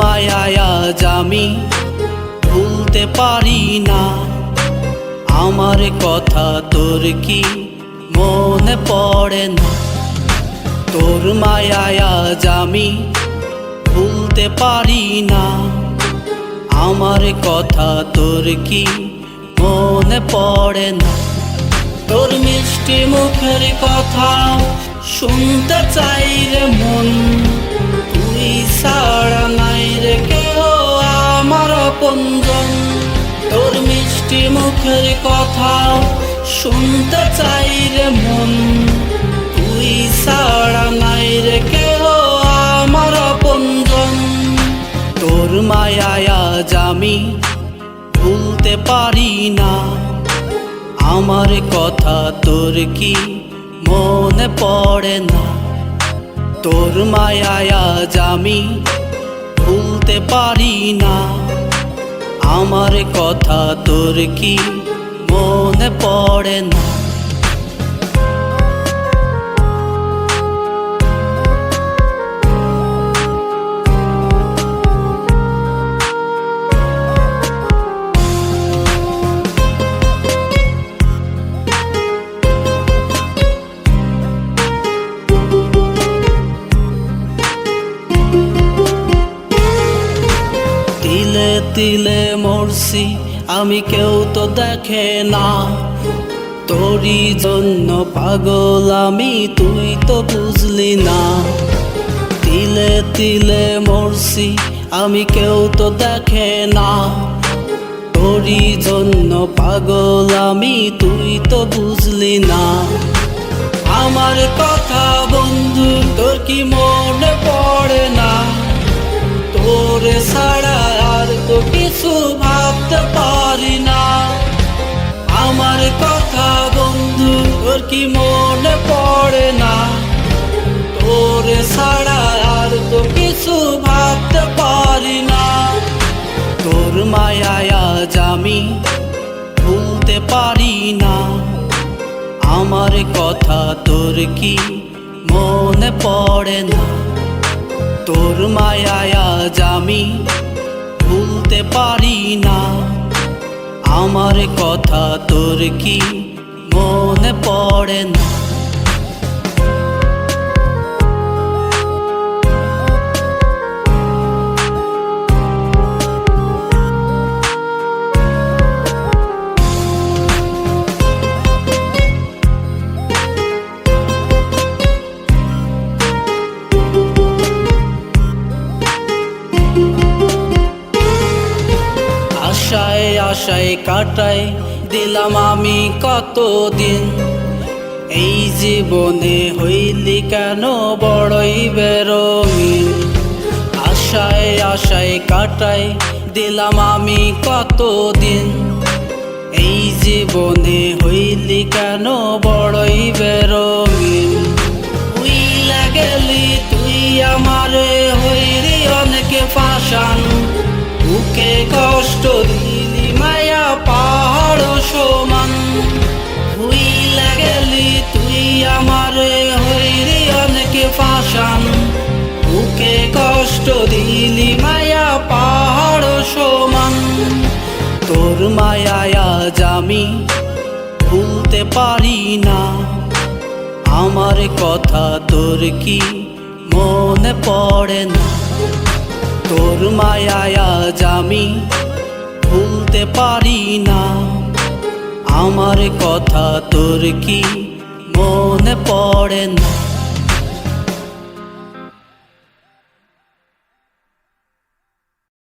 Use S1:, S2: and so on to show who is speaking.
S1: মায়ায় আজ আমি ভুলতে পারি না। আমার কথা তোর কি মনে পড়ে না? তোর মায়ায় আজ আমি ভুলতে পারি না। আমার কথা তোর কি মনে পড়ে না? তোর মিষ্টি মুখের কথা শুনতে চাই রে মন, তুই ছাড়া মিষ্টি মুখের কথা শুনতে চাই রে মন। তুই ছাড়া নাই রে কেউ আমার আপনজন। তোর মায়ায় আজ আমি ভুলতে পারি না। আমার কথা তোর কি মনে পড়ে না? তোর মায়ায় আজ আমি ভুলতে পারি না। আমার কথা তোর কি মনে পড়ে না? তিলে মরছি, আমি কেউ তো দেখে না। তোরই জন্য পাগল আমি, তুই তো বুঝলি না। তিলে তিলে মরছি, আমি কেউ তো দেখে না। তোরই জন্য পাগল আমি, তুই তো বুঝলি না। আমার কথা বন্ধু, তোর কি মনে পড়ে না? তোরে তো কিছু ভাবতে পারি না। আমার কথা বন্ধু তোর কি মনে পড়ে না? তোরে ছাড়া আর তো কিছু ভাবতে পারি না। তোর মায়ায় আজ আমি ভুলতে পারি না। আমার কথা তোর কি মনে পড়ে না? তোর মায়ায় আজ আমি ভুলতে পারি না। আমার কথা তোর কি মনে পড়ে না? আশায় কাটাই, দিলাম আমি কতদিন? এই জীবনে হইলি কেন বড়ই বেরঙিন আশায় আশায় কাটাই, দিলাম আমি কতদিন? এই জীবনে হইলি কেন বড়ই বেরঙিন তুই লাগেলি, তুই আমারে হইলি অনেকে পাশান কষ্ট দিলি মায়া পাহাড় সমান। তুই লাগেলি তুই আমারে হইলি অনেকে পাশান বুকে কষ্ট দিলি মায়া পাহাড় সমান। তোর মায়ায় আজ আমি ভুলতে পারি না। আমার কথা তোর কি মনে পড়ে না? তোর মায়ায় আজ আমি ভুলতে পারি না। আমার কথা তোর কি মনে পড়ে না?